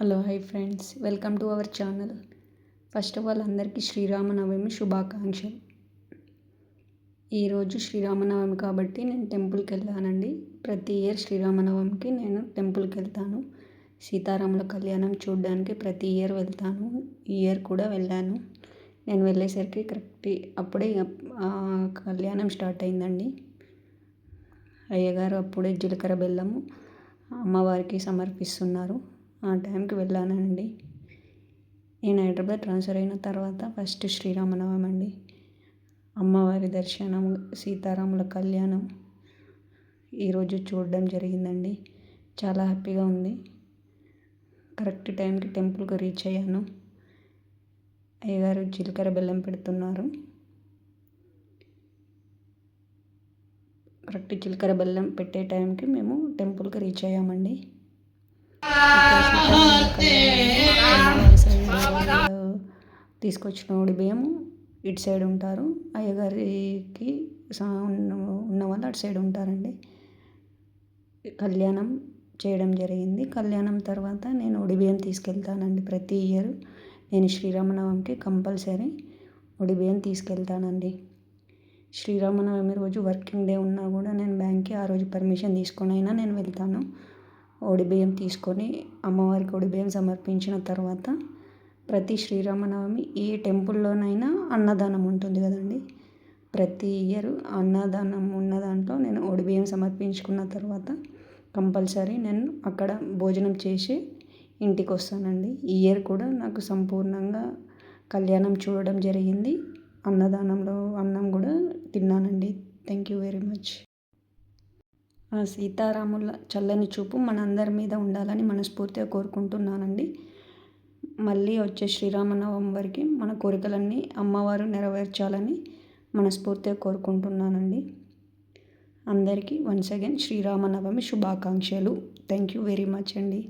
Hello hi friends. Welcome to our channel. First of all అందరికీ శ్రీరామనవమి శుభాకాంక్షలు. ఈరోజు శ్రీరామనవమి కాబట్టి నేను టెంపుల్కి వెళ్ళానండి. ప్రతి ఇయర్ శ్రీరామనవమికి నేను టెంపుల్కి వెళ్తాను. సీతారాముల కళ్యాణం చూడడానికి ప్రతి ఇయర్ వెళ్తాను. ఈ ఇయర్ కూడా వెళ్ళాను. నేను వెళ్ళేసరికి కరెక్ట్ అప్పుడే కళ్యాణం స్టార్ట్ అయిందండి. అయ్యగారు అప్పుడే జీలకర్ర బెల్లము అమ్మవారికి సమర్పిస్తున్నారు. ఆ టైంకి వెళ్ళానండి. నేను హైదరాబాద్ ట్రాన్స్ఫర్ అయిన తర్వాత ఫస్ట్ శ్రీరామనవమి అండి. అమ్మవారి దర్శనం సీతారాముల కళ్యాణం ఈరోజు చూడడం జరిగిందండి. చాలా హ్యాపీగా ఉంది. కరెక్ట్ టైంకి టెంపుల్కి రీచ్ అయ్యాను. అయ్యగారు జీలకర్ర బెల్లం పెడుతున్నారు. కరెక్ట్ జీలకర్ర బెల్లం పెట్టే టైంకి మేము టెంపుల్కి రీచ్ అయ్యామండి. తీసుకొచ్చిన ఉడి బియ్యం ఇటు సైడ్ ఉంటారు. అయ్యగారికి ఉన్న వాళ్ళు అటు సైడ్ ఉంటారండి. కళ్యాణం చేయడం జరిగింది. కళ్యాణం తర్వాత నేను ఉడిబియ్యం తీసుకెళ్తానండి ప్రతి ఇయర్. నేను శ్రీరామనవమికి కంపల్సరీ ఉడిబియ్యం తీసుకెళ్తానండి. శ్రీరామనవమి రోజు వర్కింగ్ డే ఉన్నా కూడా నేను బ్యాంక్కి ఆ రోజు పర్మిషన్ తీసుకొని అయినా నేను వెళ్తాను. ఒడిబియ్యం తీసుకొని అమ్మవారికి ఒడిబియ్యం సమర్పించిన తర్వాత ప్రతి శ్రీరామనవమి ఏ టెంపుల్లోనైనా అన్నదానం ఉంటుంది కదండి. ప్రతి ఇయర్ అన్నదానం ఉన్న దాంట్లో నేను ఒడిబియ్యం సమర్పించుకున్న తర్వాత కంపల్సరీ నేను అక్కడ భోజనం చేసి ఇంటికి వస్తానండి ఈ ఇయర్ కూడా నాకు సంపూర్ణంగా కళ్యాణం చూడడం జరిగింది. అన్నదానంలో అన్నం కూడా తిన్నానండి. Thank you very much. సీతారాముల చల్లని చూపు మనందరి మీద ఉండాలని మనస్ఫూర్తిగా కోరుకుంటున్నానండి. మళ్ళీ వచ్చే శ్రీరామనవమి వరకు మన కోరికలన్నీ అమ్మవారు నెరవేర్చాలని మనస్ఫూర్తిగా కోరుకుంటున్నానండి. అందరికీ వన్స్ అగైన్ శ్రీరామనవమి శుభాకాంక్షలు. థ్యాంక్ యూ వెరీ మచ్ అండి.